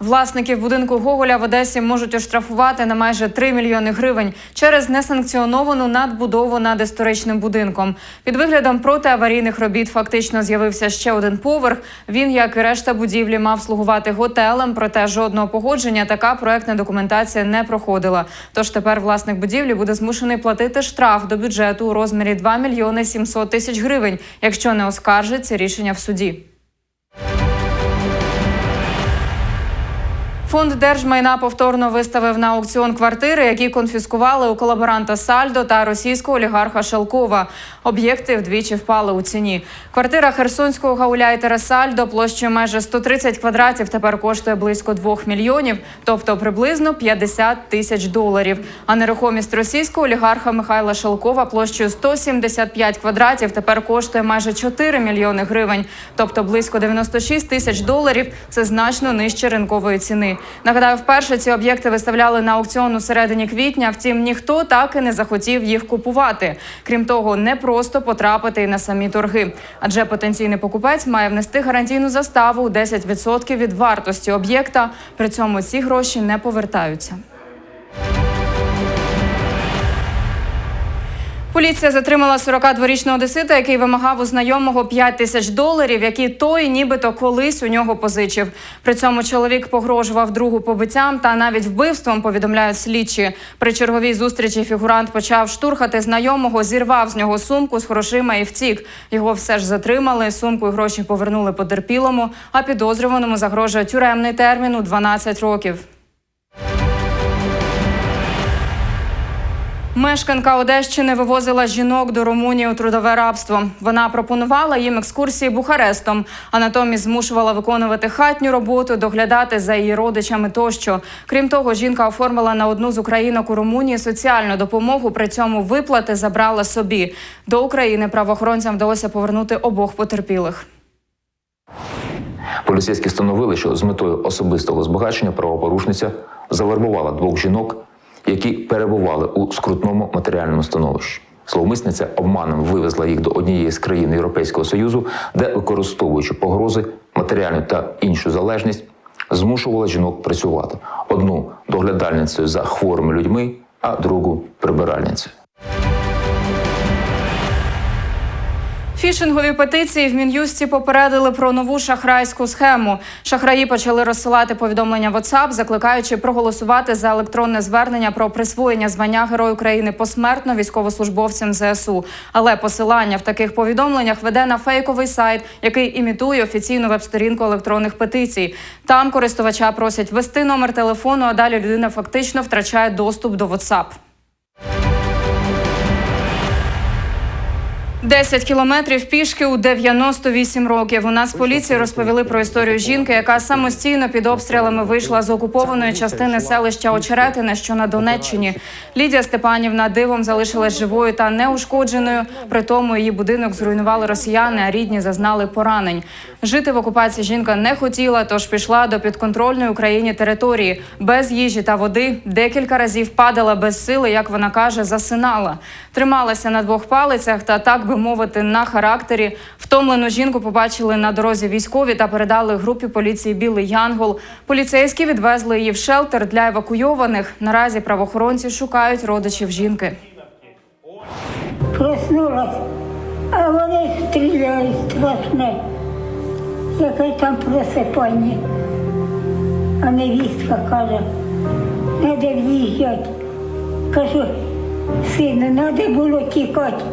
Власників будинку Гоголя в Одесі можуть оштрафувати на майже 3 мільйони гривень через несанкціоновану надбудову над історичним будинком. Під виглядом протиаварійних робіт фактично з'явився ще один поверх. Він, як і решта будівлі, мав слугувати готелем. Проте жодного погодження така проектна документація не проходила. Тож тепер власник будівлі буде змушений платити штраф до бюджету у розмірі 2 мільйони 700 тисяч гривень, якщо не оскаржить це рішення в суді. Фонд держмайна повторно виставив на аукціон квартири, які конфіскували у колаборанта Сальдо та російського олігарха Шелкова. Об'єкти вдвічі впали у ціні. Квартира херсонського гауляйтера Сальдо площею майже 130 квадратів тепер коштує близько 2 мільйонів, тобто приблизно 50 тисяч доларів. А нерухомість російського олігарха Михайла Шелкова площею 175 квадратів тепер коштує майже 4 мільйони гривень, тобто близько 96 тисяч доларів. Це значно нижче ринкової ціни. Нагадаю, вперше ці об'єкти виставляли на аукціон у середині квітня. Втім, ніхто так і не захотів їх купувати. Крім того, не просто потрапити на самі торги, адже потенційний покупець має внести гарантійну заставу у 10% від вартості об'єкта. При цьому ці гроші не повертаються. Поліція затримала 42-річного одесита, який вимагав у знайомого 5 тисяч доларів, які той нібито колись у нього позичив. При цьому чоловік погрожував другу побиттям та навіть вбивством. Повідомляють слідчі. При черговій зустрічі фігурант почав штурхати знайомого, зірвав з нього сумку з грошима і втік. Його все ж затримали. Сумку і гроші повернули потерпілому. А підозрюваному загрожує тюремний термін у 12 років. Мешканка Одещини вивозила жінок до Румунії у трудове рабство. Вона пропонувала їм екскурсії Бухарестом, а натомість змушувала виконувати хатню роботу, доглядати за її родичами тощо. Крім того, жінка оформила на одну з українок у Румунії соціальну допомогу. При цьому виплати забрала собі. До України правоохоронцям вдалося повернути обох потерпілих. Поліцейські встановили, що з метою особистого збагачення правопорушниця завербувала двох жінок, які перебували у скрутному матеріальному становищі. Зловмисниця обманом вивезла їх до однієї з країн Європейського Союзу, де, використовуючи погрози, матеріальну та іншу залежність, змушувала жінок працювати. Одну доглядальницею за хворими людьми, а другу прибиральницею. Фішингові петиції в мін'юсті попередили про нову шахрайську схему. Шахраї почали розсилати повідомлення WhatsApp, закликаючи проголосувати за електронне звернення про присвоєння звання Герой України посмертно військовослужбовцям ЗСУ. Але посилання в таких повідомленнях веде на фейковий сайт, який імітує офіційну веб-сторінку електронних петицій. Там користувача просять ввести номер телефону, а далі людина фактично втрачає доступ до WhatsApp. 10 кілометрів пішки у 98 років. У нас поліції розповіли про історію жінки, яка самостійно під обстрілами вийшла з окупованої частини селища Очеретине, що на Донеччині. Лідія Степанівна дивом залишилась живою та неушкодженою. При тому її будинок зруйнували росіяни, а рідні зазнали поранень. Жити в окупації жінка не хотіла, тож пішла до підконтрольної Україні території без їжі та води. Декілька разів падала без сили, як вона каже, засинала. Трималася на двох палицях та так би мовити на характері. Втомлену жінку побачили на дорозі військові та передали групі поліції Білий Янгол. Поліцейські відвезли її в шелтер для евакуйованих. Наразі правоохоронці шукають родичів жінки. Проснулась, а вони стріляють страшне. Яке там просипання. А невістка каже, треба в'їжджати. Кажу, сину, треба було тікати.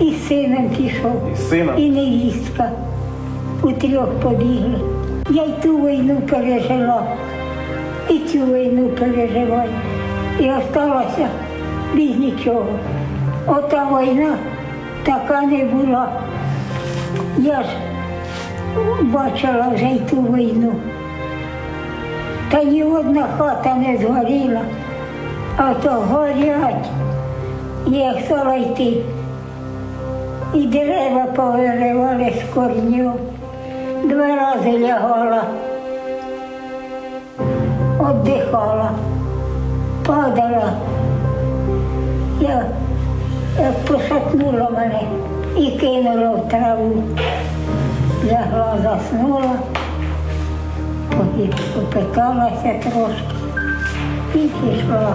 І сином пішов, І сином? і невістка. У трьох побігли. Я й ту війну пережила, і цю війну переживаю. І осталася без нічого. Ота війна така не була. Я ж бачила вже й ту війну. Та ні одна хата не згоріла, а то горять. Я стала йти. І дерева повиривали з корню. Два рази лягала, віддихала, падала. Я як пошатнула мене і кинула в траву. Лягла, заснула, попиталася трошки і пішла.